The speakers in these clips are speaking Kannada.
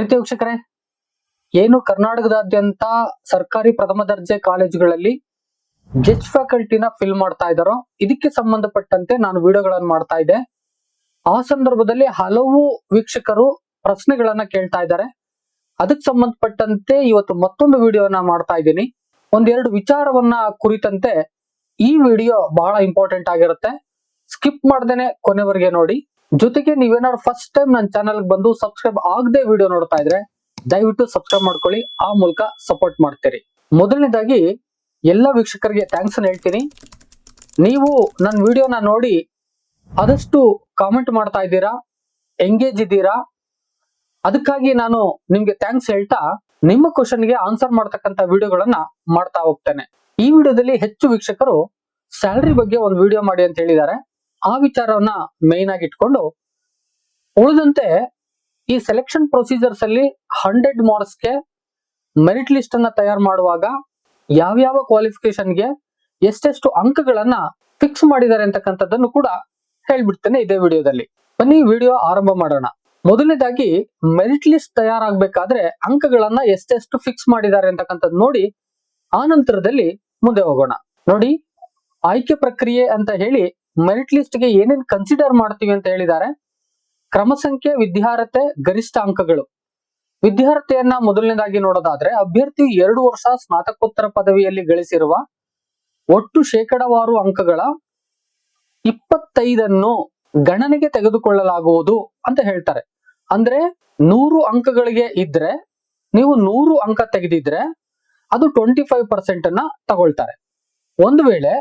ಪ್ರೀತಿ ವೀಕ್ಷಕರೇ ಏನು ಕರ್ನಾಟಕದಾದ್ಯಂತ ಸರ್ಕಾರಿ ಪ್ರಥಮ ದರ್ಜೆ ಕಾಲೇಜುಗಳಲ್ಲಿ ಜಡ್ಜ್ ಫ್ಯಾಕಲ್ಟಿನ ಫಿಲ್ ಮಾಡ್ತಾ ಇದ್ದಾರೋ, ಇದಕ್ಕೆ ಸಂಬಂಧಪಟ್ಟಂತೆ ನಾನು ವಿಡಿಯೋಗಳನ್ನು ಮಾಡ್ತಾ ಇದ್ದೆ. ಆ ಸಂದರ್ಭದಲ್ಲಿ ಹಲವು ವೀಕ್ಷಕರು ಪ್ರಶ್ನೆಗಳನ್ನ ಕೇಳ್ತಾ ಇದ್ದಾರೆ. ಅದಕ್ಕೆ ಸಂಬಂಧಪಟ್ಟಂತೆ ಇವತ್ತು ಮತ್ತೊಂದು ವಿಡಿಯೋನ ಮಾಡ್ತಾ ಇದ್ದೀನಿ. ಒಂದೆರಡು ವಿಚಾರವನ್ನ ಕುರಿತಂತೆ ಈ ವಿಡಿಯೋ ಬಹಳ ಇಂಪಾರ್ಟೆಂಟ್ ಆಗಿರುತ್ತೆ. ಸ್ಕಿಪ್ ಮಾಡ್ದೇನೆ ಕೊನೆವರೆಗೆ ನೋಡಿ. ಜೊತೆಗೆ ನೀವೇನಾದ್ರು ಫಸ್ಟ್ ಟೈಮ್ ನನ್ನ ಚಾನಲ್ ಬಂದು ಸಬ್ಸ್ಕ್ರೈಬ್ ಆಗದೆ ವಿಡಿಯೋ ನೋಡ್ತಾ ಇದ್ರೆ ದಯವಿಟ್ಟು ಸಬ್ಸ್ಕ್ರೈಬ್ ಮಾಡ್ಕೊಳ್ಳಿ. ಆ ಮೂಲಕ ಸಪೋರ್ಟ್ ಮಾಡ್ತೀರಿ. ಮೊದಲನೇದಾಗಿ ಎಲ್ಲ ವೀಕ್ಷಕರಿಗೆ ಥ್ಯಾಂಕ್ಸ್ ಹೇಳ್ತೀನಿ. ನೀವು ನನ್ನ ವಿಡಿಯೋನ ನೋಡಿ ಆದಷ್ಟು ಕಾಮೆಂಟ್ ಮಾಡ್ತಾ ಇದ್ದೀರಾ ಎಂಗೇಜ್ ಇದ್ದೀರಾ? ಅದಕ್ಕಾಗಿ ನಾನು ನಿಮ್ಗೆ ಥ್ಯಾಂಕ್ಸ್ ಹೇಳ್ತಾ ನಿಮ್ಮ ಕ್ವಶನ್ಗೆ ಆನ್ಸರ್ ಮಾಡ್ತಕ್ಕಂಥ ವಿಡಿಯೋಗಳನ್ನ ಮಾಡ್ತಾ ಹೋಗ್ತೇನೆ. ಈ ವಿಡಿಯೋದಲ್ಲಿ ಹೆಚ್ಚು ವೀಕ್ಷಕರು ಸ್ಯಾಲ್ರಿ ಬಗ್ಗೆ ಒಂದು ವಿಡಿಯೋ ಮಾಡಿ ಅಂತ ಹೇಳಿದ್ದಾರೆ. ಆ ವಿಚಾರವನ್ನ ಮೇನ್ ಆಗಿ ಇಟ್ಕೊಂಡು ಉಳಿದಂತೆ ಈ ಸೆಲೆಕ್ಷನ್ ಪ್ರೊಸೀಜರ್ಸ್ ಅಲ್ಲಿ ಹಂಡ್ರೆಡ್ ಮಾರ್ಕ್ಸ್ಗೆ ಮೆರಿಟ್ ಲಿಸ್ಟ್ ಅನ್ನ ತಯಾರು ಮಾಡುವಾಗ ಯಾವ್ಯಾವ ಕ್ವಾಲಿಫಿಕೇಶನ್ಗೆ ಎಷ್ಟೆಷ್ಟು ಅಂಕಗಳನ್ನ ಫಿಕ್ಸ್ ಮಾಡಿದ್ದಾರೆ ಅಂತಕ್ಕಂಥದ್ದನ್ನು ಕೂಡ ಹೇಳ್ಬಿಡ್ತೇನೆ ಇದೇ ವಿಡಿಯೋದಲ್ಲಿ. ಬನ್ನಿ, ವಿಡಿಯೋ ಆರಂಭ ಮಾಡೋಣ. ಮೊದಲನೇದಾಗಿ ಮೆರಿಟ್ ಲಿಸ್ಟ್ ತಯಾರಾಗಬೇಕಾದ್ರೆ ಅಂಕಗಳನ್ನ ಎಷ್ಟೆಷ್ಟು ಫಿಕ್ಸ್ ಮಾಡಿದ್ದಾರೆ ಅಂತಕ್ಕಂಥದ್ದು ನೋಡಿ ಆ ನಂತರದಲ್ಲಿ ಮುಂದೆ ಹೋಗೋಣ. ನೋಡಿ ಆಯ್ಕೆ ಪ್ರಕ್ರಿಯೆ ಅಂತ ಹೇಳಿ ಮೆರಿಟ್ ಲಿಸ್ಟ್ಗೆ ಏನೇನ್ ಕನ್ಸಿಡರ್ ಮಾಡ್ತೀವಿ ಅಂತ ಹೇಳಿದ್ದಾರೆ ಕ್ರಮ ಸಂಖ್ಯೆ, ವಿದ್ಯಾರ್ಹತೆ, ಗರಿಷ್ಠ ಅಂಕಗಳು. ವಿದ್ಯಾರ್ಹತೆಯನ್ನ ಮೊದಲನೇದಾಗಿ ನೋಡೋದಾದ್ರೆ, ಅಭ್ಯರ್ಥಿ ಎರಡು ವರ್ಷ ಸ್ನಾತಕೋತ್ತರ ಪದವಿಯಲ್ಲಿ ಗಳಿಸಿರುವ ಒಟ್ಟು ಶೇಕಡವಾರು ಅಂಕಗಳ ಇಪ್ಪತ್ತೈದನ್ನು ಗಣನೆಗೆ ತೆಗೆದುಕೊಳ್ಳಲಾಗುವುದು ಅಂತ ಹೇಳ್ತಾರೆ. ಅಂದ್ರೆ ನೂರು ಅಂಕಗಳಿಗೆ ಇದ್ರೆ, ನೀವು ನೂರು ಅಂಕ ತೆಗೆದಿದ್ರೆ ಅದು ಟ್ವೆಂಟಿ ಫೈವ್ ಪರ್ಸೆಂಟ್ ಅನ್ನ ತಗೊಳ್ತಾರೆ. ಒಂದು ವೇಳೆ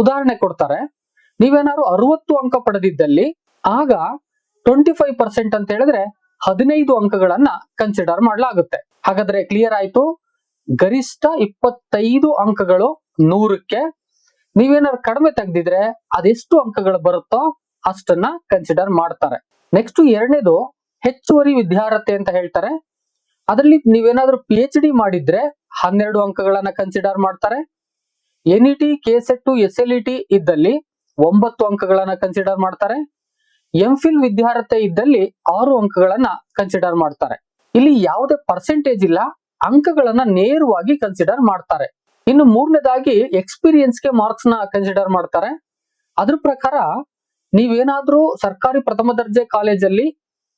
ಉದಾಹರಣೆ ಕೊಡ್ತಾರೆ. ನೀವೇನಾದ್ರು ಅರವತ್ತು ಅಂಕ ಪಡೆದಿದ್ದಲ್ಲಿ ಆಗ ಟ್ವೆಂಟಿ ಫೈವ್ ಪರ್ಸೆಂಟ್ ಅಂತ ಹೇಳಿದ್ರೆ ಹದಿನೈದು ಅಂಕಗಳನ್ನ ಕನ್ಸಿಡರ್ ಮಾಡಲಾಗುತ್ತೆ. ಹಾಗಾದ್ರೆ ಕ್ಲಿಯರ್ ಆಯ್ತು? ಗರಿಷ್ಠ ಇಪ್ಪತ್ತೈದು ಅಂಕಗಳು ನೂರಕ್ಕೆ. ನೀವೇನಾದ್ರು ಕಡಿಮೆ ತೆಗ್ದಿದ್ರೆ ಅದೆಷ್ಟು ಅಂಕಗಳು ಬರುತ್ತೋ ಅಷ್ಟನ್ನ ಕನ್ಸಿಡರ್ ಮಾಡ್ತಾರೆ. ನೆಕ್ಸ್ಟ್ ಎರಡನೇದು ಹೆಚ್ಚುವರಿ ವಿದ್ಯಾರ್ಹತೆ ಅಂತ ಹೇಳ್ತಾರೆ. ಅದರಲ್ಲಿ ನೀವೇನಾದ್ರೂ ಪಿ ಎಚ್ ಡಿ ಮಾಡಿದ್ರೆ ಹನ್ನೆರಡು ಅಂಕಗಳನ್ನ ಕನ್ಸಿಡರ್ ಮಾಡ್ತಾರೆ. N E T K S L E T ಇದ್ದಲ್ಲಿ ಒಂಬತ್ತು ಅಂಕಗಳನ್ನ ಕನ್ಸಿಡರ್ ಮಾಡ್ತಾರೆ. ಎಂ ಫಿಲ್ ವಿದ್ಯಾರ್ಹತೆ ಇದ್ದಲ್ಲಿ ಆರು ಅಂಕಗಳನ್ನ ಕನ್ಸಿಡರ್ ಮಾಡ್ತಾರೆ. ಇಲ್ಲಿ ಯಾವುದೇ ಪರ್ಸೆಂಟೇಜ್ ಇಲ್ಲ, ಅಂಕಗಳನ್ನ ನೇರವಾಗಿ ಕನ್ಸಿಡರ್ ಮಾಡ್ತಾರೆ. ಇನ್ನು ಮೂರನೇದಾಗಿ ಎಕ್ಸ್ಪೀರಿಯನ್ಸ್ಗೆ ಮಾರ್ಕ್ಸ್ನ ಕನ್ಸಿಡರ್ ಮಾಡ್ತಾರೆ. ಅದ್ರ ಪ್ರಕಾರ ನೀವೇನಾದ್ರೂ ಸರ್ಕಾರಿ ಪ್ರಥಮ ದರ್ಜೆ ಕಾಲೇಜಲ್ಲಿ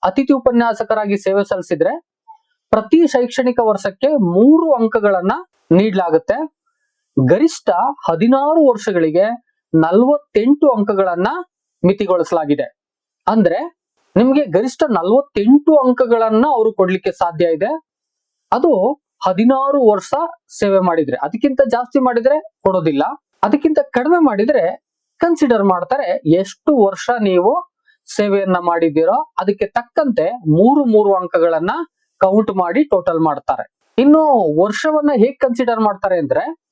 ಅತಿಥಿ ಉಪನ್ಯಾಸಕರಾಗಿ ಸೇವೆ ಸಲ್ಲಿಸಿದ್ರೆ ಪ್ರತಿ ಶೈಕ್ಷಣಿಕ ವರ್ಷಕ್ಕೆ ಮೂರು ಅಂಕಗಳನ್ನ ನೀಡಲಾಗುತ್ತೆ. ಗರಿಷ್ಠ ಹದಿನಾರು ವರ್ಷಗಳಿಗೆ ನಲ್ವತ್ತೆಂಟು ಅಂಕಗಳನ್ನ ಮಿತಿಗೊಳಿಸಲಾಗಿದೆ. ಅಂದ್ರೆ ನಿಮ್ಗೆ ಗರಿಷ್ಠ ನಲ್ವತ್ತೆಂಟು ಅಂಕಗಳನ್ನ ಅವರು ಕೊಡ್ಲಿಕ್ಕೆ ಸಾಧ್ಯ ಇದೆ. ಅದು ಹದಿನಾರು ವರ್ಷ ಸೇವೆ ಮಾಡಿದ್ರೆ, ಅದಕ್ಕಿಂತ ಜಾಸ್ತಿ ಮಾಡಿದ್ರೆ ಕೊಡೋದಿಲ್ಲ. ಅದಕ್ಕಿಂತ ಕಡಿಮೆ ಮಾಡಿದ್ರೆ ಕನ್ಸಿಡರ್ ಮಾಡ್ತಾರೆ ಎಷ್ಟು ವರ್ಷ ನೀವು ಸೇವೆಯನ್ನ ಮಾಡಿದ್ದೀರೋ, ಅದಕ್ಕೆ ತಕ್ಕಂತೆ ಮೂರು ಮೂರು ಅಂಕಗಳನ್ನ ಕೌಂಟ್ ಮಾಡಿ ಟೋಟಲ್ ಮಾಡ್ತಾರೆ. ಇನ್ನು ವರ್ಷವನ್ನ ಹೇಗ್ ಕನ್ಸಿಡರ್ ಮಾಡ್ತಾರೆ ಅಂದ್ರೆ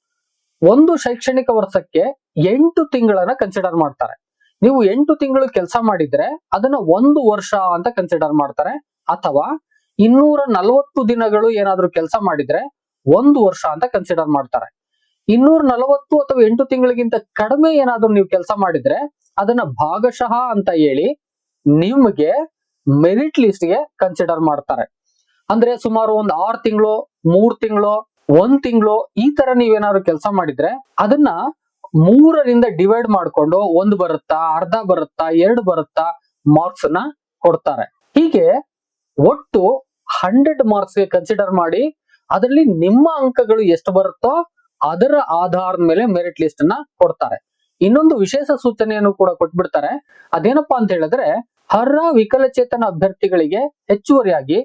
ಒಂದು ಶೈಕ್ಷಣಿಕ ವರ್ಷಕ್ಕೆ ಎಂಟು ತಿಂಗಳನ್ನ ಕನ್ಸಿಡರ್ ಮಾಡ್ತಾರೆ. ನೀವು ಎಂಟು ತಿಂಗಳು ಕೆಲಸ ಮಾಡಿದ್ರೆ ಅದನ್ನ ಒಂದು ವರ್ಷ ಅಂತ ಕನ್ಸಿಡರ್ ಮಾಡ್ತಾರೆ. ಅಥವಾ ಇನ್ನೂರ ನಲವತ್ತು ದಿನಗಳು ಏನಾದ್ರೂ ಕೆಲಸ ಮಾಡಿದ್ರೆ ಒಂದು ವರ್ಷ ಅಂತ ಕನ್ಸಿಡರ್ ಮಾಡ್ತಾರೆ. ಇನ್ನೂರ ನಲವತ್ತು ಅಥವಾ ಎಂಟು ತಿಂಗಳಿಗಿಂತ ಕಡಿಮೆ ಏನಾದ್ರೂ ನೀವು ಕೆಲಸ ಮಾಡಿದ್ರೆ ಅದನ್ನ ಭಾಗಶಃ ಅಂತ ಹೇಳಿ ನಿಮ್ಗೆ ಮೆರಿಟ್ ಲಿಸ್ಟ್ಗೆ ಕನ್ಸಿಡರ್ ಮಾಡ್ತಾರೆ. ಅಂದ್ರೆ ಸುಮಾರು ಒಂದ್ ಆರ್ ತಿಂಗಳು, ಮೂರ್ ತಿಂಗಳು ಒಂದ್ ತಿಂಗಳು ಈ ತರ ನೀವೇನಾದ್ರು ಕೆಲಸ ಮಾಡಿದ್ರೆ ಅದನ್ನ ಮೂರರಿಂದ ಡಿವೈಡ್ ಮಾಡ್ಕೊಂಡು ಒಂದ್ ಬರುತ್ತಾ, ಅರ್ಧ ಬರುತ್ತಾ, ಎರಡು ಬರುತ್ತಾ ಮಾರ್ಕ್ಸ್ನ ಕೊಡ್ತಾರೆ. ಹೀಗೆ ಒಟ್ಟು ಹಂಡ್ರೆಡ್ ಮಾರ್ಕ್ಸ್ಗೆ ಕನ್ಸಿಡರ್ ಮಾಡಿ ಅದರಲ್ಲಿ ನಿಮ್ಮ ಅಂಕಗಳು ಎಷ್ಟು ಬರುತ್ತೋ ಅದರ ಆಧಾರದ ಮೇಲೆ ಮೆರಿಟ್ ಲಿಸ್ಟ್ನ ಕೊಡ್ತಾರೆ. ಇನ್ನೊಂದು ವಿಶೇಷ ಸೂಚನೆಯನ್ನು ಕೂಡ ಕೊಟ್ಬಿಡ್ತಾರೆ. ಅದೇನಪ್ಪಾ ಅಂತ ಹೇಳಿದ್ರೆ ಹರ ವಿಕಲಚೇತನ ಅಭ್ಯರ್ಥಿಗಳಿಗೆ ಹೆಚ್ಚುವರಿಯಾಗಿ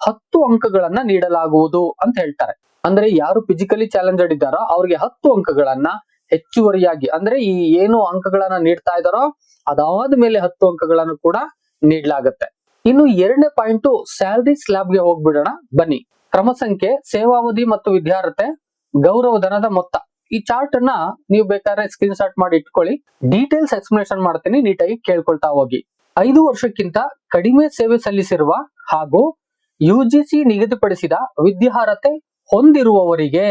ಹತ್ತು ಅಂಕಗಳನ್ನ ನೀಡಲಾಗುವುದು ಅಂತ ಹೇಳ್ತಾರೆ. ಅಂದ್ರೆ ಯಾರು ಫಿಸಿಕಲಿ ಚಾಲೆಂಜಡ್ ಇದ್ದಾರೋ ಅವ್ರಿಗೆ ಹತ್ತು ಅಂಕಗಳನ್ನ ಹೆಚ್ಚುವರಿಯಾಗಿ ಅಂದ್ರೆ ಈ ಏನು ಅಂಕಗಳನ್ನ ನೀಡ್ತಾ ಇದ್ದಾರೋ ಅದಾದ ಮೇಲೆ ಹತ್ತು ಅಂಕಗಳನ್ನು ಕೂಡ ನೀಡಲಾಗುತ್ತೆ. ಇನ್ನು ಎರಡನೇ ಪಾಯಿಂಟ್ ಸ್ಯಾಲರಿ ಸ್ಲ್ಯಾಬ್ಗೆ ಹೋಗ್ಬಿಡೋಣ. ಬನ್ನಿ. ಕ್ರಮ ಸಂಖ್ಯೆ, ಸೇವಾವಧಿ ಮತ್ತು ವಿದ್ಯಾರ್ಹತೆ ಗೌರವ ಧನದ ಮೊತ್ತ. ಈ ಚಾರ್ಟ್ ಅನ್ನ ನೀವು ಬೇಕಾದ್ರೆ ಸ್ಕ್ರೀನ್ ಶಾಟ್ ಮಾಡಿ ಇಟ್ಕೊಳ್ಳಿ. ಡೀಟೇಲ್ಸ್ ಎಕ್ಸ್ಪ್ಲನೇಷನ್ ಮಾಡ್ತೀನಿ, ನೀಟಾಗಿ ಕೇಳ್ಕೊಳ್ತಾ ಹೋಗಿ. ಐದು ವರ್ಷಕ್ಕಿಂತ ಕಡಿಮೆ ಸೇವೆ ಸಲ್ಲಿಸಿರುವ ಹಾಗೂ ಯುಜಿಸಿ ನಿಗದಿಪಡಿಸಿದ ವಿದ್ಯಾರ್ಹತೆ ಹೊಂದಿರುವವರಿಗೆ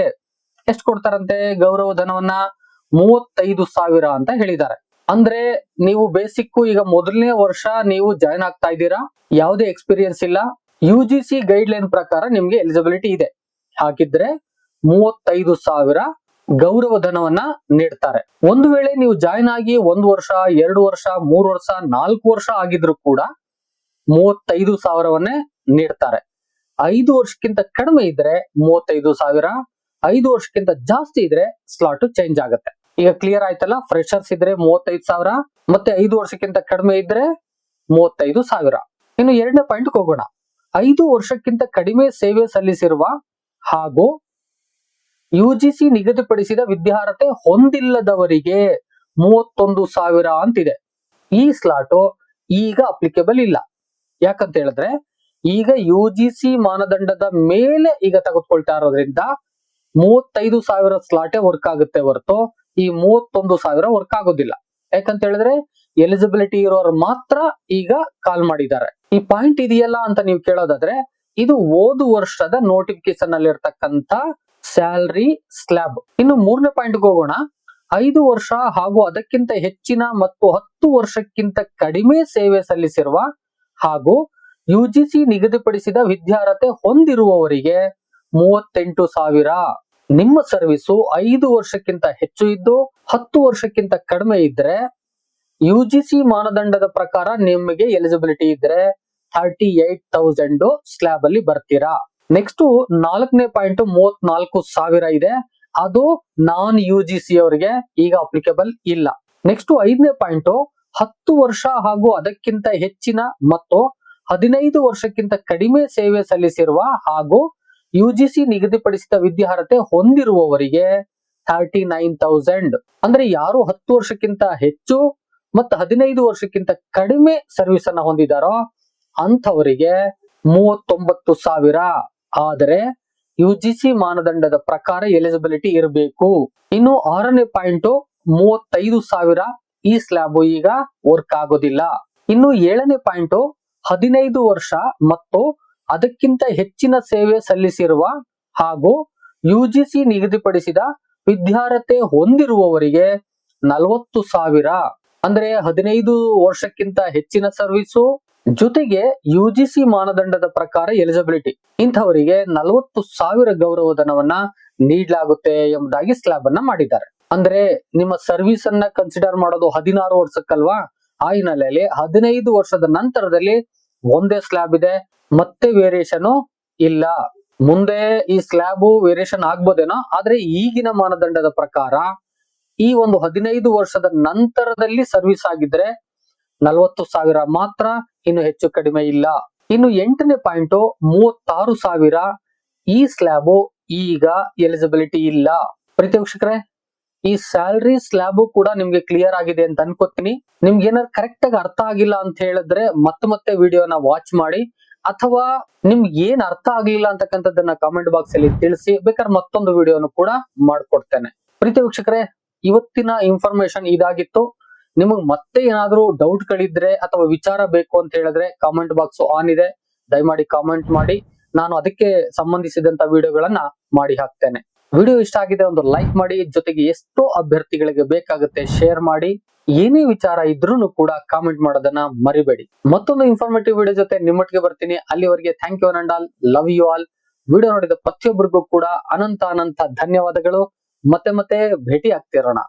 ಎಷ್ಟು ಕೊಡ್ತಾರಂತೆ ಗೌರವ ಧನವನ್ನ? ಮೂವತ್ತೈದು ಸಾವಿರ ಅಂತ ಹೇಳಿದ್ದಾರೆ. ಅಂದ್ರೆ ನೀವು ಬೇಸಿಕ್ ಈಗ ಮೊದಲನೇ ವರ್ಷ ನೀವು ಜಾಯ್ನ್ ಆಗ್ತಾ ಇದ್ದೀರಾ? ಯಾವುದೇ ಎಕ್ಸ್ಪೀರಿಯನ್ಸ್ ಇಲ್ಲ. ಯು ಜಿ ಸಿ ಗೈಡ್ ಪ್ರಕಾರ ನಿಮ್ಗೆ ಎಲಿಜಿಬಿಲಿಟಿ ಇದೆ. ಹಾಗಿದ್ರೆ ಮೂವತ್ತೈದು ಸಾವಿರ ಗೌರವ ಧನವನ್ನ ನೀಡ್ತಾರೆ. ಒಂದು ವೇಳೆ ನೀವು ಜಾಯ್ನ್ ಆಗಿ ಒಂದು ವರ್ಷ, ಎರಡು ವರ್ಷ, ಮೂರು ವರ್ಷ, ನಾಲ್ಕು ವರ್ಷ ಆಗಿದ್ರು ಕೂಡ ಮೂವತ್ತೈದು ಸಾವಿರವನ್ನೇ ನೀಡ್ತಾರೆ. ಐದು ವರ್ಷಕ್ಕಿಂತ ಕಡಿಮೆ ಇದ್ರೆ ಮೂವತ್ತೈದು ಸಾವಿರ, ಐದು ವರ್ಷಕ್ಕಿಂತ ಜಾಸ್ತಿ ಇದ್ರೆ ಸ್ಲಾಟ್ ಚೇಂಜ್ ಆಗುತ್ತೆ. ಈಗ ಕ್ಲಿಯರ್ ಆಯ್ತಲ್ಲ? ಫ್ರೆಶರ್ಸ್ ಇದ್ರೆ ಮೂವತ್ತೈದು ಸಾವಿರ, ಮತ್ತೆ ಐದು ವರ್ಷಕ್ಕಿಂತ ಕಡಿಮೆ ಇದ್ರೆ ಮೂವತ್ತೈದು ಸಾವಿರ. ಇನ್ನು ಎರಡನೇ ಪಾಯಿಂಟ್ ಹೋಗೋಣ. ಐದು ವರ್ಷಕ್ಕಿಂತ ಕಡಿಮೆ ಸೇವೆ ಸಲ್ಲಿಸಿರುವ ಹಾಗೂ ಯುಜಿಸಿ ನಿಗದಿಪಡಿಸಿದ ವಿದ್ಯಾರ್ಹತೆ ಹೊಂದಿಲ್ಲದವರಿಗೆ ಮೂವತ್ತೊಂದು ಸಾವಿರ ಅಂತಿದೆ. ಈ ಸ್ಲಾಟು ಈಗ ಅಪ್ಲಿಕೇಬಲ್ ಇಲ್ಲ. ಯಾಕಂತ ಹೇಳಿದ್ರೆ ಈಗ ಯು ಜಿ ಸಿ ಮಾನದಂಡದ ಮೇಲೆ ಈಗ ತೆಗೆದುಕೊಳ್ತಾ ಇರೋದ್ರಿಂದ ಮೂವತ್ತೈದು ಸಾವಿರ ಸ್ಲಾಟೇ ವರ್ಕ್ ಆಗುತ್ತೆ ಹೊರತು ಈ ಮೂವತ್ತೊಂದು ಸಾವಿರ ವರ್ಕ್ ಆಗೋದಿಲ್ಲ. ಯಾಕಂತ ಹೇಳಿದ್ರೆ ಎಲಿಜಿಬಿಲಿಟಿ ಇರೋರು ಮಾತ್ರ ಈಗ ಕಾಲ್ ಮಾಡಿದ್ದಾರೆ. ಈ ಪಾಯಿಂಟ್ ಇದೆಯಲ್ಲ ಅಂತ ನೀವು ಕೇಳೋದಾದ್ರೆ ಇದು ಓದು ವರ್ಷದ ನೋಟಿಫಿಕೇಶನ್ ಅಲ್ಲಿ ಇರ್ತಕ್ಕಂತ ಸ್ಯಾಲ್ರಿ ಸ್ಲ್ಯಾಬ್ ಇನ್ನು ಮೂರನೇ ಪಾಯಿಂಟ್ಗೆ ಹೋಗೋಣ. ಐದು ವರ್ಷ ಹಾಗೂ ಅದಕ್ಕಿಂತ ಹೆಚ್ಚಿನ ಮತ್ತು ಹತ್ತು ವರ್ಷಕ್ಕಿಂತ ಕಡಿಮೆ ಸೇವೆ ಸಲ್ಲಿಸಿರುವ ಹಾಗೂ ಯುಜಿಸಿ ನಿಗದಿಪಡಿಸಿದ ವಿದ್ಯಾರ್ಹತೆ ಹೊಂದಿರುವವರಿಗೆ ಮೂವತ್ತೆಂಟು ಸಾವಿರ. ನಿಮ್ಮ ಸರ್ವಿಸು ಐದು ವರ್ಷಕ್ಕಿಂತ ಹೆಚ್ಚು ಇದ್ದು, ಹತ್ತು ವರ್ಷಕ್ಕಿಂತ ಕಡಿಮೆ ಇದ್ರೆ, ಯುಜಿಸಿ ಮಾನದಂಡದ ಪ್ರಕಾರ ನಿಮಗೆ ಎಲಿಜಿಬಿಲಿಟಿ ಇದ್ರೆ ಥರ್ಟಿ ಏಟ್ ತೌಸಂಡ್ ಸ್ಲ್ಯಾಬ್ ಅಲ್ಲಿ ಬರ್ತೀರಾ. ನೆಕ್ಸ್ಟ್ ನಾಲ್ಕನೇ ಪಾಯಿಂಟ್ ಮೂವತ್ನಾಲ್ಕು ಸಾವಿರ ಇದೆ. ಅದು ನಾನ್ ಯು ಜಿ ಸಿ ಅವರಿಗೆ ಈಗ ಅಪ್ಲಿಕೇಬಲ್ ಇಲ್ಲ. ನೆಕ್ಸ್ಟ್ ಐದನೇ ಪಾಯಿಂಟ್ ಹತ್ತು ವರ್ಷ ಹಾಗೂ ಅದಕ್ಕಿಂತ ಹೆಚ್ಚಿನ ಮತ್ತು ಹದಿನೈದು ವರ್ಷಕ್ಕಿಂತ ಕಡಿಮೆ ಸೇವೆ ಸಲ್ಲಿಸಿರುವ ಹಾಗೂ ಯುಜಿಸಿ ನಿಗದಿಪಡಿಸಿದ ವಿದ್ಯಾರ್ಹತೆ ಹೊಂದಿರುವವರಿಗೆ ಥರ್ಟಿ ನೈನ್ ತೌಸಂಡ್ ಅಂದ್ರೆ ಯಾರು ಹತ್ತು ವರ್ಷಕ್ಕಿಂತ ಹೆಚ್ಚು ಮತ್ತು ಹದಿನೈದು ವರ್ಷಕ್ಕಿಂತ ಕಡಿಮೆ ಸರ್ವಿಸ್ ಅನ್ನ ಹೊಂದಿದಾರೋ ಅಂಥವರಿಗೆ ಮೂವತ್ತೊಂಬತ್ತು ಸಾವಿರ. ಆದರೆ ಯುಜಿಸಿ ಮಾನದಂಡದ ಪ್ರಕಾರ ಎಲಿಜಿಬಿಲಿಟಿ ಇರಬೇಕು. ಇನ್ನು ಆರನೇ ಪಾಯಿಂಟ್ ಮೂವತ್ತೈದು ಸಾವಿರ ಈ ಸ್ಲ್ಯಾಬ್ ಈಗ ವರ್ಕ್ ಆಗೋದಿಲ್ಲ. ಇನ್ನು ಏಳನೇ ಪಾಯಿಂಟ್ ಹದಿನೈದು ವರ್ಷ ಮತ್ತು ಅದಕ್ಕಿಂತ ಹೆಚ್ಚಿನ ಸೇವೆ ಸಲ್ಲಿಸಿರುವ ಹಾಗೂ ಯುಜಿಸಿ ನಿಗದಿಪಡಿಸಿದ ವಿದ್ಯಾರ್ಹತೆ ಹೊಂದಿರುವವರಿಗೆ ನಲವತ್ತು ಸಾವಿರ. ಅಂದ್ರೆ ಹದಿನೈದು ವರ್ಷಕ್ಕಿಂತ ಹೆಚ್ಚಿನ ಸರ್ವಿಸು ಜೊತೆಗೆ ಯುಜಿಸಿ ಮಾನದಂಡದ ಪ್ರಕಾರ ಎಲಿಜಿಬಿಲಿಟಿ ಇಂಥವರಿಗೆ ನಲವತ್ತು ಸಾವಿರ ಗೌರವಧನವನ್ನ ನೀಡಲಾಗುತ್ತೆ ಎಂಬುದಾಗಿ ಸ್ಲ್ಯಾಬ್ ಅನ್ನ ಮಾಡಿದ್ದಾರೆ. ಅಂದ್ರೆ ನಿಮ್ಮ ಸರ್ವಿಸ್ ಅನ್ನ ಕನ್ಸಿಡರ್ ಮಾಡೋದು ಹದಿನಾರು ವರ್ಷಕ್ಕಲ್ವಾ? ಆ ಹಿನ್ನೆಲೆಯಲ್ಲಿ ಹದಿನೈದು ವರ್ಷದ ನಂತರದಲ್ಲಿ ಒಂದೇ ಸ್ಲ್ಯಾಬ್ ಇದೆ, ಮತ್ತೆ ವೇರಿಯೇಷನ್ ಇಲ್ಲ. ಮುಂದೆ ಈ ಸ್ಲ್ಯಾಬು ವೇರಿಯೇಷನ್ ಆಗ್ಬೋದೇನೋ, ಆದ್ರೆ ಈಗಿನ ಮಾನದಂಡದ ಪ್ರಕಾರ ಈ ಒಂದು ಹದಿನೈದು ವರ್ಷದ ನಂತರದಲ್ಲಿ ಸರ್ವಿಸ್ ಆಗಿದ್ರೆ ನಲವತ್ತು ಸಾವಿರ ಮಾತ್ರ, ಇನ್ನು ಹೆಚ್ಚು ಕಡಿಮೆ ಇಲ್ಲ. ಇನ್ನು ಎಂಟನೇ ಪಾಯಿಂಟ್ ಮೂವತ್ತಾರು ಸಾವಿರ ಈ ಸ್ಲ್ಯಾಬು ಈಗ ಎಲಿಜಿಬಿಲಿಟಿ ಇಲ್ಲ. ಪ್ರೀತಿ ವೀಕ್ಷಕರೇ ಈ ಸ್ಯಾಲ್ರಿ ಸ್ಲ್ಯಾಬು ಕೂಡ ನಿಮ್ಗೆ ಕ್ಲಿಯರ್ ಆಗಿದೆ ಅಂತ ಅನ್ಕೋತೀನಿ. ನಿಮ್ಗೆ ಏನಾದ್ರು ಕರೆಕ್ಟ್ ಆಗಿ ಅರ್ಥ ಆಗಿಲ್ಲ ಅಂತ ಹೇಳಿದ್ರೆ ಮತ್ತೆ ಮತ್ತೆ ವಿಡಿಯೋನ ವಾಚ್ ಮಾಡಿ. ಅಥವಾ ನಿಮ್ಗೆ ಏನ್ ಅರ್ಥ ಆಗ್ಲಿಲ್ಲ ಅಂತಕ್ಕಂಥದ್ದನ್ನ ಕಾಮೆಂಟ್ ಬಾಕ್ಸ್ ಅಲ್ಲಿ ತಿಳಿಸಿ, ಬೇಕಾದ್ರೆ ಮತ್ತೊಂದು ವಿಡಿಯೋನು ಕೂಡ ಮಾಡ್ಕೊಡ್ತೇನೆ. ಪ್ರೀತಿ ವೀಕ್ಷಕರೇ, ಇವತ್ತಿನ ಇನ್ಫಾರ್ಮೇಶನ್ ಇದಾಗಿತ್ತು. ನಿಮಗ್ ಮತ್ತೆ ಏನಾದ್ರೂ ಡೌಟ್ ಗಳಿದ್ರೆ ಅಥವಾ ವಿಚಾರ ಬೇಕು ಅಂತ ಹೇಳಿದ್ರೆ ಕಾಮೆಂಟ್ ಬಾಕ್ಸ್ ಆನ್ ಇದೆ. ದಯಮಾಡಿ ಕಾಮೆಂಟ್ ಮಾಡಿ. ನಾನು ಅದಕ್ಕೆ ಸಂಬಂಧಿಸಿದಂತ ವಿಡಿಯೋಗಳನ್ನ ಮಾಡಿ ಹಾಕ್ತೇನೆ. ವಿಡಿಯೋ ಇಷ್ಟ ಆಗಿದೆ ಒಂದು ಲೈಕ್ ಮಾಡಿ, ಜೊತೆಗೆ ಎಷ್ಟೋ ಅಭ್ಯರ್ಥಿಗಳಿಗೆ ಬೇಕಾಗುತ್ತೆ ಶೇರ್ ಮಾಡಿ. ಏನೇ ವಿಚಾರ ಇದ್ರೂ ಕೂಡ ಕಾಮೆಂಟ್ ಮಾಡೋದನ್ನ ಮರಿಬೇಡಿ. ಮತ್ತೊಂದು ಇನ್ಫಾರ್ಮೇಟಿವ್ ವಿಡಿಯೋ ಜೊತೆ ನಿಮ್ಮೊಟ್ಟಿಗೆ ಬರ್ತೀನಿ. ಅಲ್ಲಿವರೆಗೆ thank you all love you all video ನೋಡಿದ ಪ್ರತಿಯೊಬ್ಬರಿಗೂ ಕೂಡ ಅನಂತ ಅನಂತ ಧನ್ಯವಾದಗಳು. ಮತ್ತೆ ಮತ್ತೆ ಭೇಟಿ ಆಗ್ತಿರೋಣ